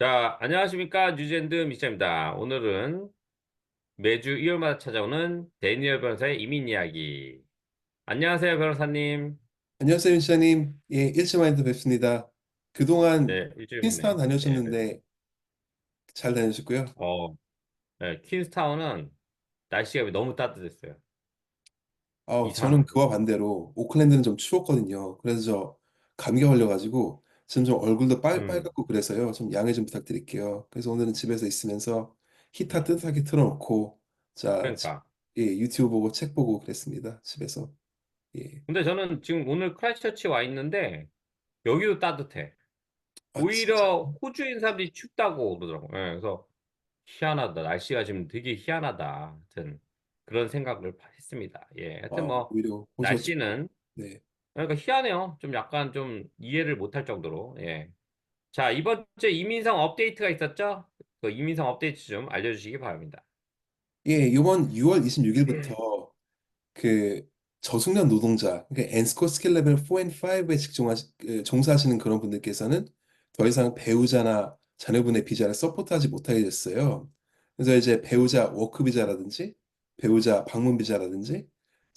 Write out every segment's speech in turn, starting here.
자, 안녕하십니까. 뉴젠드 미션입니다. 오늘은 매주 일요일마다 찾아오는 데니얼 변호사의 이민 이야기. 안녕하세요, 변호사님. 안녕하세요, 민시님. 예, 일주일 만에 또 뵙습니다. 그동안 네, 일주일 퀸스타운 만에. 네, 네. 다녀오셨는데 잘 다녀오셨고요. 어, 네, 퀸스타운은 날씨가 너무 따뜻했어요. 아, 저는. 그와 반대로 오클랜드는 좀 추웠거든요. 그래서 저 감기 걸려가지고 지금 좀 얼굴도 음, 빨빨갛고 그래서요. 좀 양해 좀 부탁드릴게요. 그래서 오늘은 집에서 있으면서 히터 음, 뜨뜻하게 틀어놓고 자, 지- 그러니까. 예, 유튜브 보고 책 보고 그랬습니다. 집에서. 예. 근데 저는 지금 오늘 크라이스처치 와 있는데 여기도 따뜻해. 아, 진짜. 오히려 호주인 사람들이 춥다고 그러더라고요. 예, 그래서 희한하다. 날씨가 지금 되게 희한하다. 하여튼 그런 생각을 했습니다. 예, 아, 하여튼 뭐 오히려 호주가 춥고. 날씨는 네. 그러니까 희한해요. 좀 약간 좀 이해를 못할 정도로. 예. 자, 이번 주에 이민성 업데이트가 있었죠? 그 이민성 업데이트 좀 알려주시기 바랍니다. 예, 이번 6월 26일부터 그 저숙련 노동자, 그러니까 엔스코 스킬 레벨 4 and 5에 직종하시, 그 종사하시는 그런 분들께서는 더 이상 배우자나 자녀분의 비자를 서포트하지 못하게 됐어요. 그래서 이제 배우자 워크 비자라든지 배우자 방문 비자라든지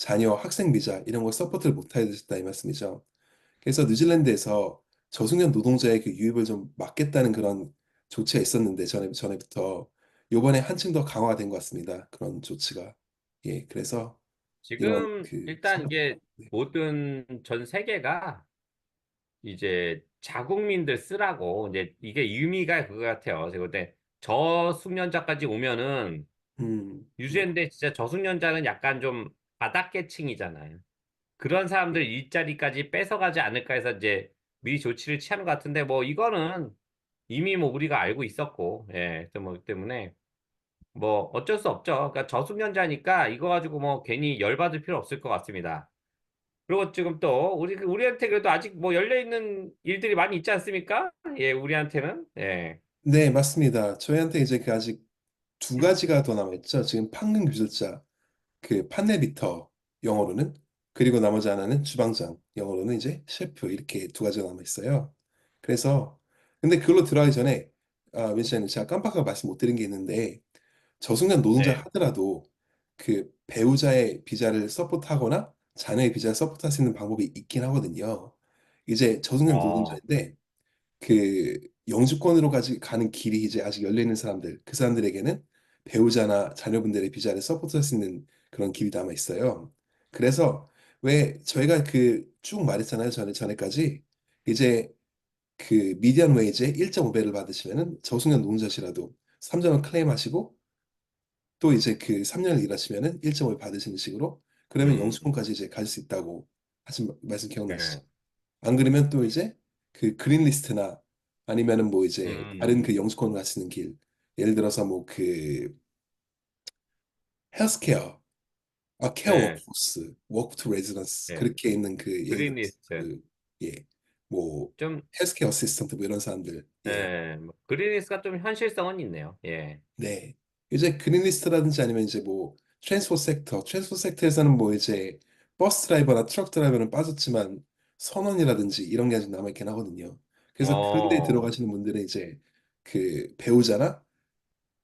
자녀 학생 비자 이런 거 서포트를 못하게 되셨다 이 말씀이죠. 그래서 뉴질랜드에서 저숙련 노동자의 그 유입을 좀 막겠다는 그런 조치가 있었는데 전에 전에부터 요번에 한층 더 강화가 된것 같습니다. 그런 조치가. 예, 그래서 지금 그 일단 이게 네. 모든 전 세계가 이제 자국민들 쓰라고 이제 이게 의미가 그거 같아요. 볼때 저숙련자까지 오면은 음, 네. 뉴질랜드 진짜 저숙련자는 약간 좀 바닥계층이잖아요. 그런 사람들 일자리까지 뺏어가지 않을까 해서 이제 미리 조치를 취하는 것 같은데 뭐 이거는 이미 뭐 우리가 알고 있었고 예, 뭐 때문에 뭐 어쩔 수 없죠. 그러니까 저숙련자니까 이거 가지고 뭐 괜히 열받을 필요 없을 것 같습니다. 그리고 지금 또 우리 우리한테 그래도 아직 뭐 열려 있는 일들이 많이 있지 않습니까? 예, 우리한테는 예. 네, 맞습니다. 저희한테 이제 그 아직 두 가지가 더 남아있죠. 지금 판금 기술자, 그 판넬비터 영어로는 그리고 나머지 하나는 주방장 영어로는 이제 셰프 이렇게 두 가지가 남아 있어요. 그래서 근데 그걸로 들어가기 전에 아, 민씨님 제가 깜빡하고 말씀 못 드린 게 있는데 저숙련 노동자 네. 하더라도 그 배우자의 비자를 서포트하거나 자녀의 비자를 서포트할 수 있는 방법이 있긴 하거든요. 이제 저숙련 어, 노동자인데 그 영주권으로 가지 가는 길이 이제 아직 열려 있는 사람들, 그 사람들에게는 배우자나 자녀분들의 비자를 서포트할 수 있는 그런 길이 남아 있어요. 그래서 왜 저희가 그 쭉 말했잖아요. 전에 전에까지 이제 그 미디안 웨이지의 1.5배를 받으시면은 저숙련 노동자시라도 3점을 클레임하시고 또 이제 그 3년을 일하시면은 1.5배 받으시는 식으로 그러면 음, 영주권까지 이제 갈수 있다고 하신 마- 말씀 기억나시죠? 네. 안 그러면 또 이제 그 그린리스트나 아니면은 뭐 이제 다른 음, 그 영주권을 갈수 있는 길 예를 들어서 뭐 그 헬스케어 아 케어 네, 워크포스 워크 투 레지던스 네. 그렇게 있는 그 예를 들어서 그린리스트 그 예 뭐 좀 헬스케어 어시스턴트 뭐 이런 사람들 예 예, 뭐 그린리스트가 좀 현실성은 있네요. 예. 네. 이제 그린리스트라든지 아니면 이제 뭐 트랜스포 섹터, 트랜스포 섹터에서는 뭐 이제 버스 드라이버나 트럭 드라이버는 빠졌지만 선원이라든지 이런 게 아직 남아있긴 하거든요. 그래서 그런 데 어, 들어가시는 분들은 이제 그 배우자나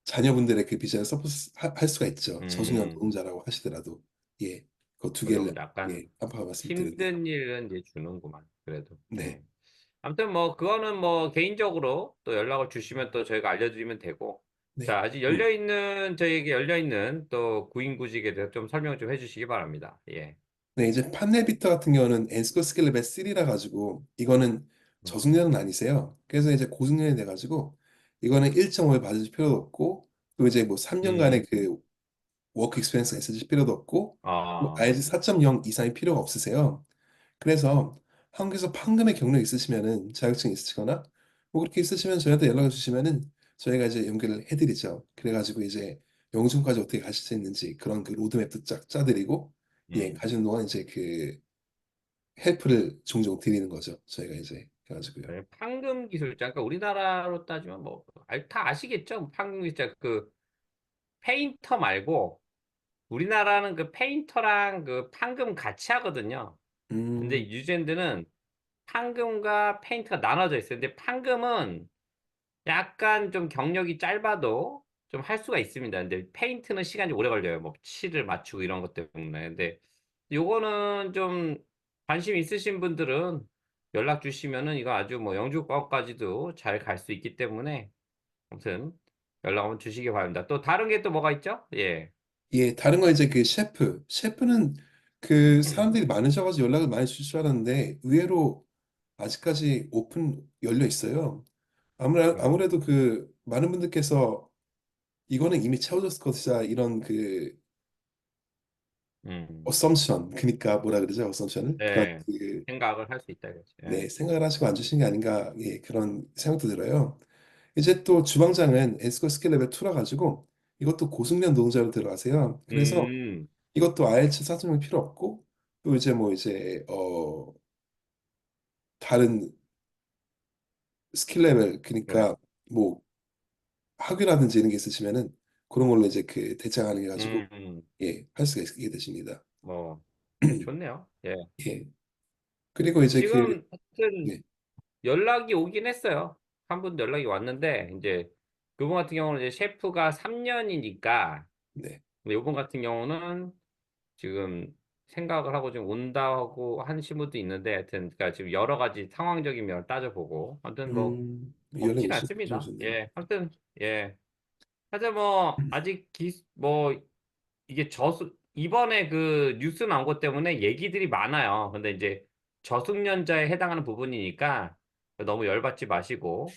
자녀분들의 그 비자를 서포트 할 수가 있죠. 음, 노동자라고 하시더라도 예, 그 두 개를 약간 예, 깜빡 말씀드렸네요. 힘든 일은 이제 주는구만. 그래도. 네, 예. 아무튼 뭐 그거는 뭐 개인적으로 또 연락을 주시면 또 저희가 알려드리면 되고. 네. 자, 아직 그 열려 있는 저희에게 열려 있는 또 구인구직에 대해서 좀 설명 좀 해주시기 바랍니다. 예. 네, 이제 판넬비터 같은 경우는 엔스코 스킬 레벨 3라 가지고 이거는 음, 저숙련은 아니세요. 그래서 이제 고숙련이 돼 가지고 이거는 1.5에 받으실 필요도 없고 또 이제 뭐 3년간의 음, 그 워크 익스피리언스가 있으실 필요도 없고 뭐 아, IELTS 4.0 이상이 필요가 없으세요. 그래서 한국에서 판금의 경력 있으시면은 자격증 있으시거나 뭐 그렇게 있으시면 저희한테 연락을 주시면은 저희가 이제 연결을 해드리죠. 그래가지고 이제 영sun까지 어떻게 가실 수 있는지 그런 그 로드맵도 쫙 짜드리고 예 음. 가시는 동안 이제 그 헬프를 종종 드리는 거죠. 저희가 이제 해 가지고요. 네, 판금 기술자. 그러니까 우리나라로 따지면 뭐, 알- 다 아시겠죠? 판금 기술자. 그 페인터 말고 우리나라는 그 페인터랑 그 판금 같이 하거든요. 근데 음, 뉴질랜드는 판금과 페인트가 나눠져 있어요. 근데 판금은 약간 좀 경력이 짧아도 좀 할 수가 있습니다. 근데 페인트는 시간이 오래 걸려요. 뭐 칠을 맞추고 이런 것 때문에. 근데 요거는 좀 관심 있으신 분들은 연락 주시면은 이거 아주 뭐 영주과까지도 잘 갈 수 있기 때문에 아무튼 연락 한번 주시기 바랍니다. 또 다른 게 또 뭐가 있죠? 예. 예, 다른 건 이제 그 셰프. 셰프는 그 사람들이 많으셔가지고 연락을 많이 주실 줄 알았는데 의외로 아직까지 오픈 열려 있어요. 아무래, 어, 아무래도 그 많은 분들께서 이거는 이미 채워졌을 것이다 이런 그 음, assumption 그러니까 뭐라 그러죠? assumption을 그런 네. 그 생각을 할 수 있다 이거지. 예. 네, 생각을 하시고 앉으신 게 아닌가 예, 그런 생각도 들어요. 이제 또 주방장은 엔스코 스킬 레벨 2라 가지고 이것도 고숙련 노동자로 들어가세요. 그래서 음, 이것도 IELTS 사정이 필요 없고 또 이제 뭐 이제 어 다른 스킬 레벨 네. 그러니까 뭐 학위라든지 이런 게 있으시면은 그런 걸로 이제 그 대체하는 게 가지고 음, 음, 예, 할 수가 있게 되십니다. 뭐 좋네요. 예. 예. 그리고 이제 그 지금 하여튼 네, 연락이 오긴 했어요. 한 분 연락이 왔는데 이제 그분 같은 경우는 이제 셰프가 3년이니까 네. 이분 같은 경우는 지금 생각을 하고 지금 온다고 하신 분도 있는데 하여튼 그러니까 지금 여러 가지 상황적인 면을 따져보고 하여튼 뭐 음, 연락이 없진 오시- 않습니다. 오셨네요. 예. 하여튼 예. 하여튼 뭐 아직 기, 뭐 이게 저수 이번에 그 뉴스 나온 것 때문에 얘기들이 많아요. 근데 이제 저숙련자에 해당하는 부분이니까 너무 열받지 마시고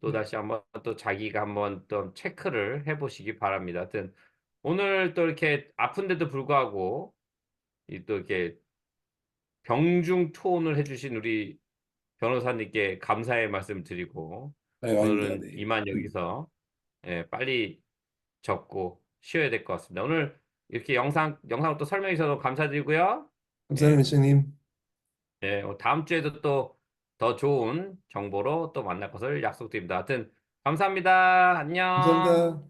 또 네. 다시 한번 또 자기가 한번 또 체크를 해보시기 바랍니다. 하여튼 오늘 또 이렇게 아픈데도 불구하고 이또 이렇게 병중 투혼을 해주신 우리 변호사님께 감사의 말씀 드리고 아닙니다. 오늘은 네. 이만 여기서 예, 빨리 접고 쉬어야 될 것 같습니다. 오늘 이렇게 영상 영상 또 설명해 주셔서 감사드리고요. 감사합니다, 예, 미션님. 예, 어, 다음 주에도 또 더 좋은 정보로 또 만날 것을 약속드립니다. 하여튼 감사합니다. 안녕. 감사합니다.